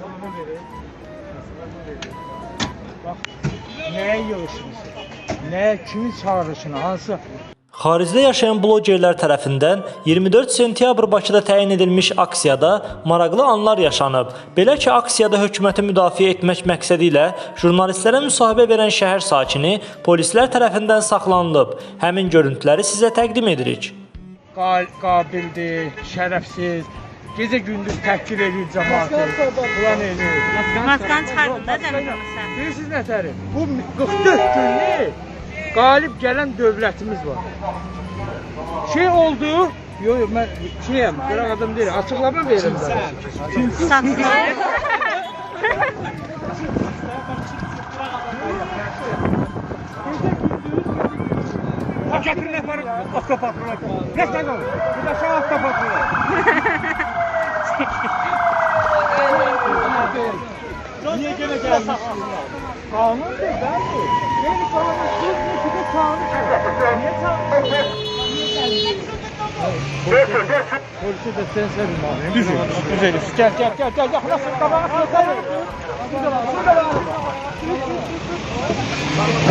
Mesajlarını verin. Mesajlarını verin. Bak neye yığışmışsın? Neye, kimin çağrışına, hansı Xaricdə yaşayan blogerlər tərəfindən 24 sentyabr Bakıda təyin edilmiş aksiyada maraqlı anlar yaşanıb. Belə ki, aksiyada hökuməti müdafiə etmək məqsədi ilə jurnalistlərə müsahibə verən şəhər sakini polislər tərəfindən saxlanılıb. Həmin görüntüləri sizə təqdim edirik. qabildir, şərəfsiz, gecə gündüz təhqir edir cəmaatı. Ulan edir. Maskanı çıxardın da Cəmil sən. Bilirsiniz nətəri? Bu 44 günlük qalib gələn dövlətimiz var. Şey oldu, Yo yo mən şeyəm, qıraq adam deyil, açıqlama sizə. Saxlayın. Ha gətirin aparın avtopatına. Gəl gəl. Bir də şu avtopatına. Niye gene gelmişsin? Kanundur ben de. Beni sana da söz mü ki de kanun çıkıyor. Niye kanun? Polise de sen sevim abi. Düşün. Güzelim. Gel gel gel gel. Yaklaşın. Tabağına sen sevim. Şurada var. Şurada var. Şurada var.